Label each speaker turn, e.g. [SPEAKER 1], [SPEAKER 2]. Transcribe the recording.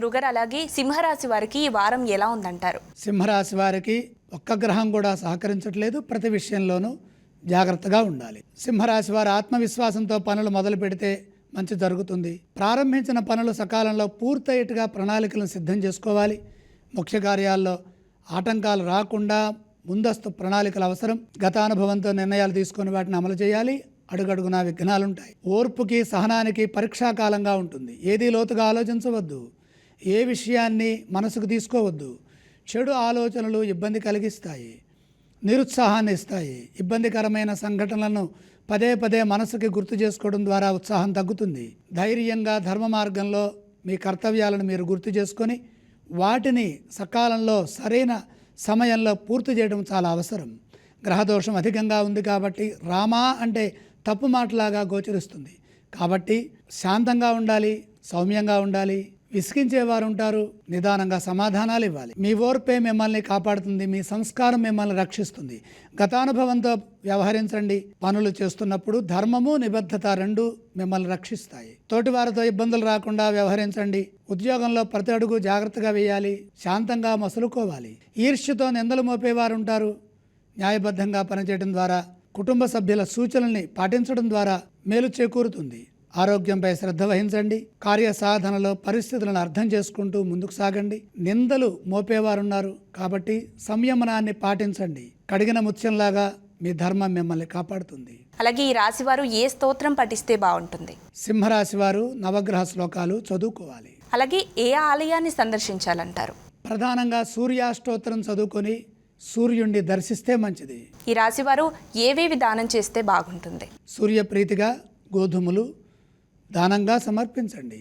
[SPEAKER 1] గురుగారు అలాగే సింహరాశి వారికి ఈ వారం ఎలా ఉందంటారు?
[SPEAKER 2] సింహరాశి వారికి ఒక్క గ్రహం కూడా సహకరించట్లేదు. ప్రతి విషయంలోనూ జాగ్రత్తగా ఉండాలి. సింహరాశి వారు ఆత్మవిశ్వాసంతో పనులు మొదలు పెడితే మంచి జరుగుతుంది. ప్రారంభించిన పనులు సకాలంలో పూర్తయ్యేట్టుగా ప్రణాళికలను సిద్ధం చేసుకోవాలి. ముఖ్య కార్యాల్లో ఆటంకాలు రాకుండా ముందస్తు ప్రణాళికలు అవసరం. గతానుభవంతో నిర్ణయాలు తీసుకొని వాటిని అమలు చేయాలి. అడుగడుగునా విఘ్నాలుంటాయి. ఓర్పుకి సహనానికి పరీక్షాకాలంగా ఉంటుంది. ఏది లోతుగా ఆలోచించవద్దు. ఏ విషయాన్ని మనసుకు తీసుకోవద్దు. చెడు ఆలోచనలు ఇబ్బంది కలిగిస్తాయి. నిరుత్సాహాన్ని ఇస్తాయి. ఇబ్బందికరమైన సంఘటనలను పదే పదే మనసుకి గుర్తు చేసుకోవడం ద్వారా ఉత్సాహం తగ్గుతుంది. ధైర్యంగా ధర్మ మార్గంలో మీ కర్తవ్యాలను మీరు గుర్తు చేసుకొని వాటిని సకాలంలో సరైన సమయంలో పూర్తి చేయడం చాలా అవసరం. గ్రహదోషం అధికంగా ఉంది కాబట్టి రామా అంటే తప్పు మాటలాగా గోచరిస్తుంది. కాబట్టి శాంతంగా ఉండాలి సౌమ్యంగా ఉండాలి విసిగించేవారు ఉంటారు నిదానంగా సమాధానాలు ఇవ్వాలి. మీ ఓర్పే మిమ్మల్ని కాపాడుతుంది. మీ సంస్కారం మిమ్మల్ని రక్షిస్తుంది. గతానుభవంతో వ్యవహరించండి. పనులు చేస్తున్నప్పుడు ధర్మము నిబద్ధత రెండు మిమ్మల్ని రక్షిస్తాయి. తోటివారితో ఇబ్బందులు రాకుండా వ్యవహరించండి. ఉద్యోగంలో ప్రతి అడుగు జాగ్రత్తగా వేయాలి. శాంతంగా మసులుకోవాలి. ఈర్ష్యతో నిందలు మోపేవారు ఉంటారు న్యాయబద్ధంగా పనిచేయడం ద్వారా కుటుంబ సభ్యుల సూచనల్ని పాటించడం ద్వారా మేలు చేకూరుతుంది. ఆరోగ్యంపై శ్రద్ధ వహించండి. కార్యసాధనలో పరిస్థితులను అర్థం చేసుకుంటూ ముందుకు సాగండి. నిందలు మోపేవారున్నారు కాబట్టి సంయమనాన్ని పాటించండి. కడిగిన ముత్యంలాగా మీ ధర్మం మిమ్మల్ని కాపాడుతుంది.
[SPEAKER 1] అలాగే ఈ రాశి వారు ఏ స్తోత్రం పఠిస్తే బాగుంటుంది?
[SPEAKER 2] సింహరాశి వారు నవగ్రహ శ్లోకాలు చదువుకోవాలి.
[SPEAKER 1] అలాగే ఏ ఆలయాన్ని సందర్శించాలంటారు?
[SPEAKER 2] ప్రధానంగా సూర్యాష్టోత్తరం చదువుకొని సూర్యుణ్ణి దర్శిస్తే మంచిది.
[SPEAKER 1] ఈ రాశి వారు ఏవేవి దానం చేస్తే బాగుంటుంది?
[SPEAKER 2] సూర్యప్రీతిగా గోధుమలు దానంగా సమర్పించండి.